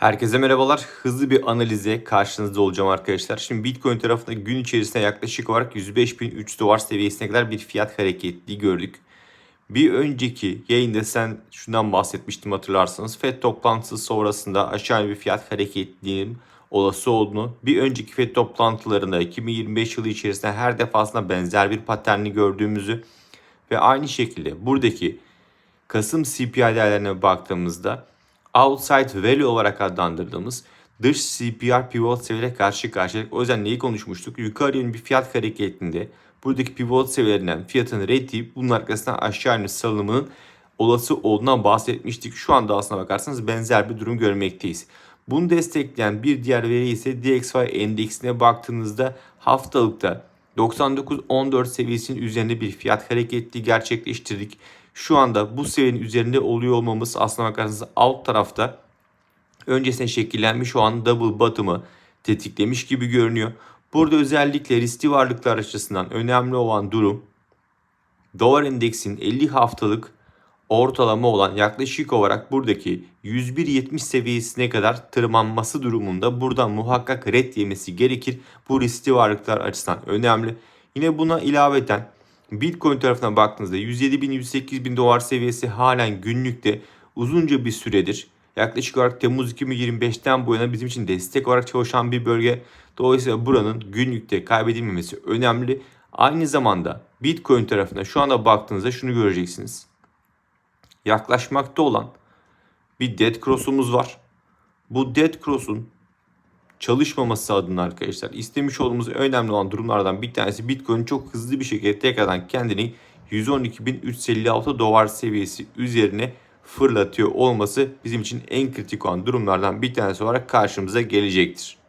Herkese merhabalar. Hızlı bir analize karşınızda olacağım arkadaşlar. Şimdi Bitcoin tarafında gün içerisinde yaklaşık olarak 105.300 dolar seviyesine kadar bir fiyat hareketli gördük. Bir önceki yayında sen şundan bahsetmiştim hatırlarsanız. FED toplantısı sonrasında aşağı bir fiyat hareketliliğinin olası olduğunu, bir önceki FED toplantılarında 2025 yılı içerisinde her defasında benzer bir paterni gördüğümüzü ve aynı şekilde buradaki Kasım CPI değerlerine baktığımızda outside value olarak adlandırdığımız dış CPR pivot seviyeyle karşı karşıya. O yüzden neyi konuşmuştuk? Yukarı yönlü bir fiyat hareketinde buradaki pivot seviyelerinden fiyatın reddi bunun arkasından aşağı yönlü salınımının olası olduğundan bahsetmiştik. Şu anda aslına bakarsanız benzer bir durum görmekteyiz. Bunu destekleyen bir diğer veri ise DXY endeksine baktığınızda haftalıkta 99.14 seviyesinin üzerinde bir fiyat hareketli gerçekleştirdik. Şu anda bu seviyenin üzerinde oluyor olmamız aslına bakarsanız alt tarafta öncesine şekillenmiş olan double bottom'ı tetiklemiş gibi görünüyor. Burada özellikle riskli varlıklar açısından önemli olan durum dolar endeksin 50 haftalık ortalama olan yaklaşık olarak buradaki 101.70 seviyesine kadar tırmanması durumunda buradan muhakkak red yemesi gerekir. Bu riskli varlıklar açısından önemli. Yine buna ilaveten Bitcoin tarafına baktığınızda 107.000-108.000 dolar seviyesi halen günlükte uzunca bir süredir yaklaşık olarak Temmuz 2025'ten bu yana bizim için destek olarak çalışan bir bölge. Dolayısıyla buranın günlükte kaybedilmemesi önemli. Aynı zamanda Bitcoin tarafına şu anda baktığınızda şunu göreceksiniz. Yaklaşmakta olan bir dead cross'umuz var. Bu dead cross'un çalışmaması adına arkadaşlar istemiş olduğumuz önemli olan durumlardan bir tanesi Bitcoin çok hızlı bir şekilde tekrardan kendini 112.356 dolar seviyesi üzerine fırlatıyor olması bizim için en kritik olan durumlardan bir tanesi olarak karşımıza gelecektir.